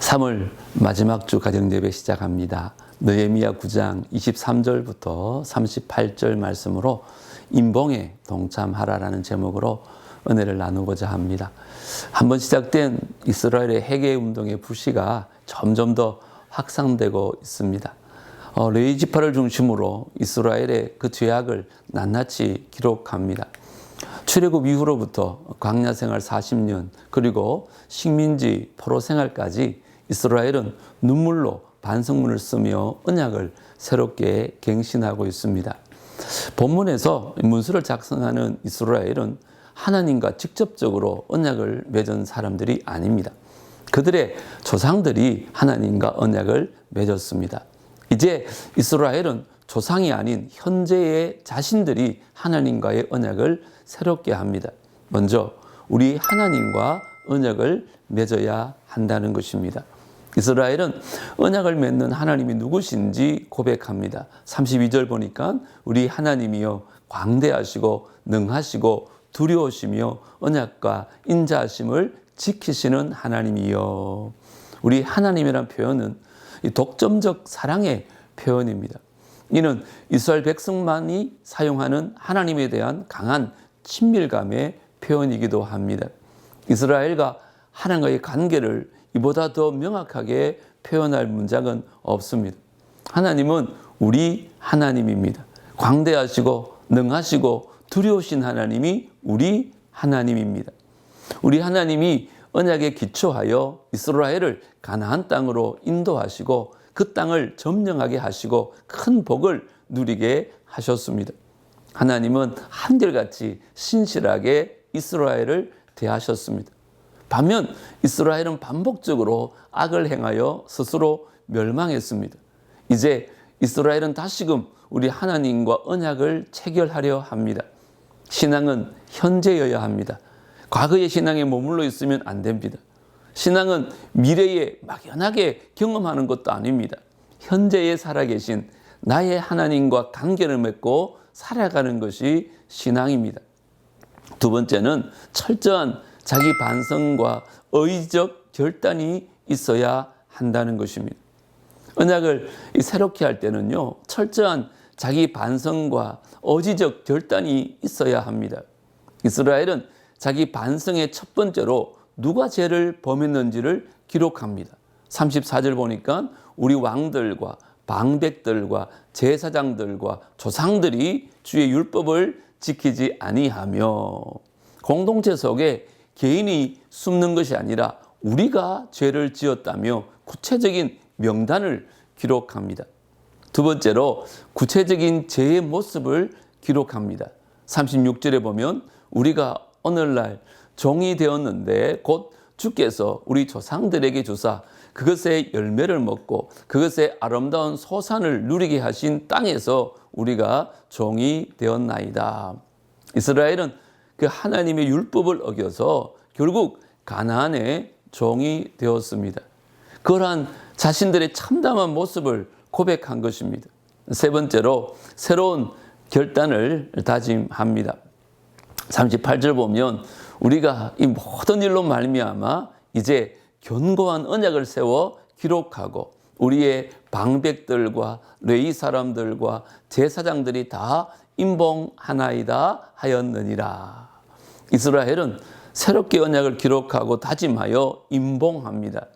(3월) 마지막 주 가정예배 시작합니다. 느헤미야 9장 23절부터 38절 말씀으로 인봉에 동참하라라는 제목으로 은혜를 나누고자 합니다. 한번 시작된 이스라엘의 해계 운동의 불씨가 점점 더 확산되고 있습니다. 어, 레이 지파를 중심으로 이스라엘의 그 죄악을 낱낱이 기록합니다. 출애굽 이후로부터 광야 생활 40년 그리고 식민지 포로 생활까지 이스라엘은 눈물로 반성문을 쓰며 언약을 새롭게 갱신하고 있습니다. 본문에서 문서를 작성하는 이스라엘은 하나님과 직접적으로 언약을 맺은 사람들이 아닙니다. 그들의 조상들이 하나님과 언약을 맺었습니다. 이제 이스라엘은 조상이 아닌 현재의 자신들이 하나님과의 언약을 새롭게 합니다. 먼저 우리 하나님과 언약을 맺어야 한다는 것입니다. 이스라엘은 언약을 맺는 하나님이 누구신지 고백합니다. 32절 보니까 우리 하나님이여 광대하시고 능하시고 두려우시며 언약과 인자하심을 지키시는 하나님이여. 우리 하나님이란 표현은 독점적 사랑의 표현입니다. 이는 이스라엘 백성만이 사용하는 하나님에 대한 강한 친밀감의 표현이기도 합니다. 이스라엘과 하나님과의 관계를 이보다 더 명확하게 표현할 문장은 없습니다. 하나님은 우리 하나님입니다. 광대하시고 능하시고 두려우신 하나님이 우리 하나님입니다. 우리 하나님이 언약에 기초하여 이스라엘을 가나안 땅으로 인도하시고 그 땅을 점령하게 하시고 큰 복을 누리게 하셨습니다. 하나님은 한결같이 신실하게 이스라엘을 대하셨습니다. 반면 이스라엘은 반복적으로 악을 행하여 스스로 멸망했습니다. 이제 이스라엘은 다시금 우리 하나님과 언약을 체결하려 합니다. 신앙은 현재여야 합니다. 과거의 신앙에 머물러 있으면 안 됩니다. 신앙은 미래에 막연하게 경험하는 것도 아닙니다. 현재에 살아계신 나의 하나님과 관계를 맺고 살아가는 것이 신앙입니다. 두 번째는 철저한 자기 반성과 의적 결단이 있어야 한다는 것입니다. 언약을 새롭게 할 때는요, 철저한 자기 반성과 어지적 결단이 있어야 합니다. 이스라엘은 자기 반성의 첫 번째로 누가 죄를 범했는지를 기록합니다. 34절 보니까 우리 왕들과 방백들과 제사장들과 조상들이 주의 율법을 지키지 아니하며 공동체 속에 개인이 숨는 것이 아니라 우리가 죄를 지었다며 구체적인 명단을 기록합니다. 두 번째로 구체적인 죄의 모습을 기록합니다. 36절에 보면 우리가 오늘날 종이 되었는데 곧 주께서 우리 조상들에게 주사 그것의 열매를 먹고 그것의 아름다운 소산을 누리게 하신 땅에서 우리가 종이 되었나이다. 이스라엘은 그 하나님의 율법을 어겨서 결국 가나안의 종이 되었습니다. 그러한 자신들의 참담한 모습을 고백한 것입니다. 세 번째로 새로운 결단을 다짐합니다. 38절 보면 우리가 이 모든 일로 말미암아 이제 견고한 언약을 세워 기록하고 우리의 방백들과 레이 사람들과 제사장들이 다 임봉하나이다 하였느니라. 이스라엘은 새롭게 언약을 기록하고 다짐하여 임봉합니다.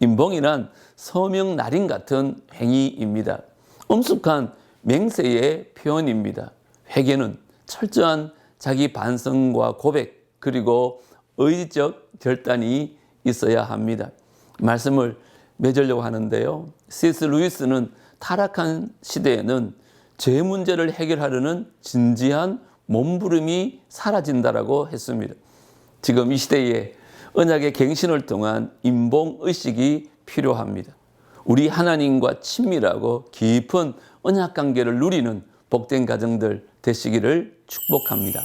임봉이란 서명 날인 같은 행위입니다. 엄숙한 맹세의 표현입니다. 회개는 철저한 자기 반성과 고백 그리고 의적 결단이 있어야 합니다. 말씀을 맺으려고 하는데요. C.S. 루이스는 타락한 시대에는 죄 문제를 해결하려는 진지한 몸부림이 사라진다라고 했습니다. 지금 이 시대에 언약의 갱신을 통한 인봉 의식이 필요합니다. 우리 하나님과 친밀하고 깊은 언약 관계를 누리는 복된 가정들 되시기를 축복합니다.